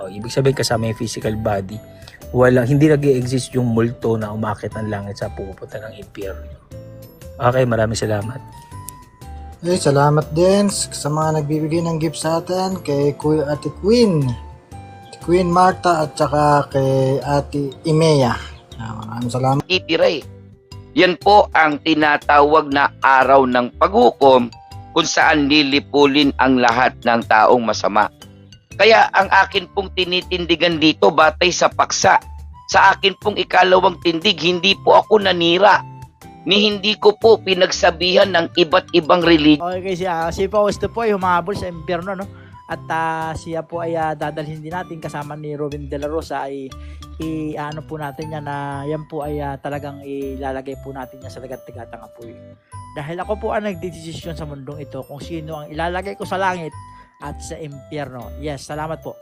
O, ibig sabihin kasama yung physical body. Wala, hindi nag exist yung multo na umakit ng langit sa pupunta ng impyerno. Okay, maraming salamat. Eh, salamat din sa mga nagbibigay ng gift sa atin kay Kuya Ate Queen, Queen Marta at saka kay Ate Imea. Ah, maraming salamat. titiray. Yan po ang tinatawag na araw ng paghukom kung saan lilipulin ang lahat ng taong masama. Kaya ang akin pong tinitindigan dito batay sa paksa. Sa akin pong ikalawang tindig, hindi po ako nanira. Ni hindi ko po pinagsabihan ng iba't ibang religion. Okay siya. Si Fausto po ay humabol sa impyerno, no? At ah, siya po ay ah, dadalhin din natin kasama ni Robin De La Rosa ay i ano po natin yan na yan po ay ah, talagang ilalagay po natin yan sa dagat-dagatang apoy. Dahil ako po ang nagdedesisyon sa mundong ito kung sino ang ilalagay ko sa langit at sa impyerno. Yes, salamat po.